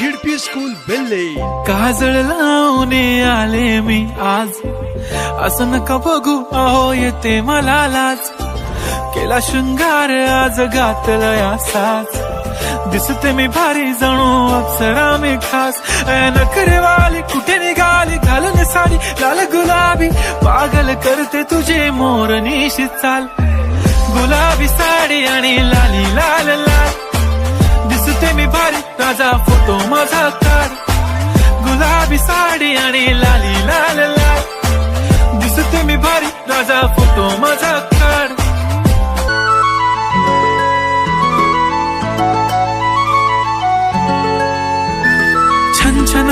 झिडपी school बेल्ले काजळ लावणे आले मी आज. असं नका बघू अहो येते मला लाज. केला शृंगार आज घातलं असाच. दिसते मी भारी जणू अप्सरा मी खास. नखरेवाली कुठे निघाली? घालून साडी लाल गुलाबी. पागल करते तुझे मोर निशी चाल. गुलाबी साडी आणि लाली लाल लाल. दिसते मी भारी ताजा फोटो माझा काढ गुलाबी साडी आणि लाली लाल लाल. दिसते मी भारी ताजा फोटो माझा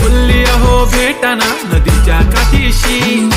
बोलली अहो भेटाना नदीच्या काठीशी.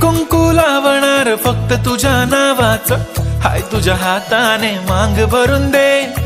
कुंकू लावणार फक्त तुझ्या नावाचं. हाय तुझ्या हाताने मांग भरून दे.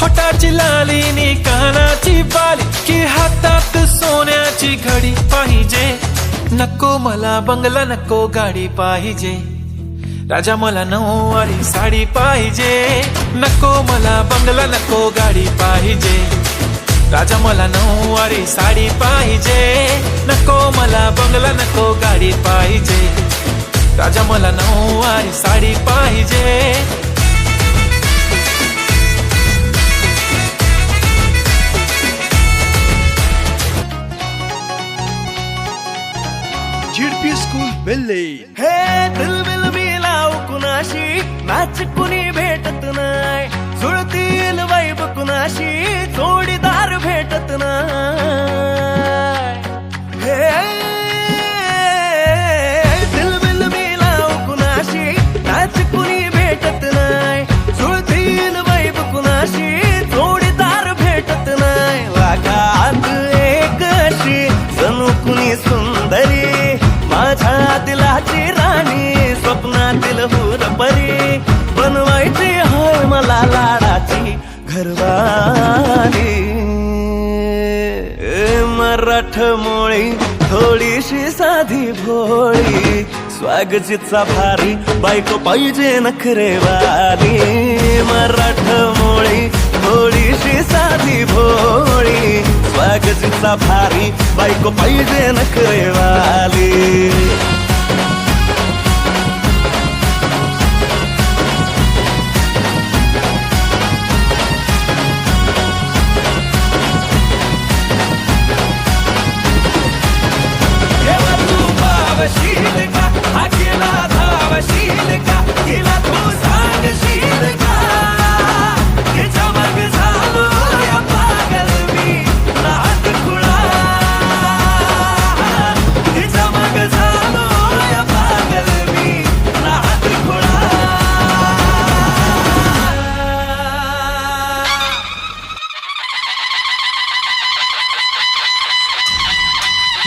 होटाची लालीनी कानाची बाली की हातात सोन्याची घडी पाहिजे. नको मला बंगला नको गाडी पाहिजे. राजा मला नऊवारी साडी पाहिजे. नको मला बंगला नको गाडी पाहिजे. राजा मला नऊवारी साडी पाहिजे. नको मला बंगला नको गाडी पाहिजे. राजा मला नऊवारी साडी पाहिजे. बिल्ली। हे दिलबिल मी लाव कुणाशी? मॅच कुणी भेटत नाय जुळतील वाईब कुणाशी? जोडीदार भेटत नाय वाटेल हुर परी बनवायची होय मला लाडाची घरवाली. मराठमोळी मराठ मोळी थोडीशी साधी भोळी. स्वागतीचा भारी बायको पाहिजे नखरेवाली. मराठ मोळी थोडीशी साधी भोळी. स्वागतीचा भारी बायको पाहिजे नखरेवाली.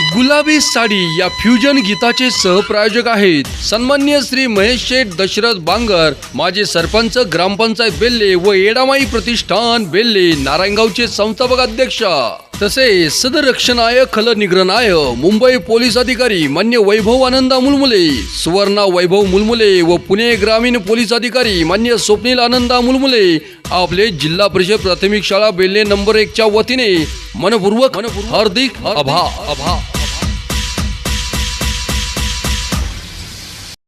गुलाबी साडी या फ्युजन गीताचे सहप्रायोजक आहेत. सन्मान्य श्री महेश शेठ दशरथ बांगर माजी सरपंच ग्रामपंचायत बेल्ले व येडामाई प्रतिष्ठान बेल्ले नारायणगावचे संस्थापक अध्यक्ष. तसे सदरक्षणाय खल निग्रनाय मुंबई पोलीस अधिकारी मान्य वैभव आनंदा मुलमुले सुवर्णा वैभव मुलमुले व पुणे ग्रामीण पोलीस अधिकारी मान्य स्वप्नील आनंदा मुलमुले आपले जिल्हा परिषद प्राथमिक शाळा बेल्ले नंबर एकच्या वतीने मनपूर्वक हार्दिक आभा आभा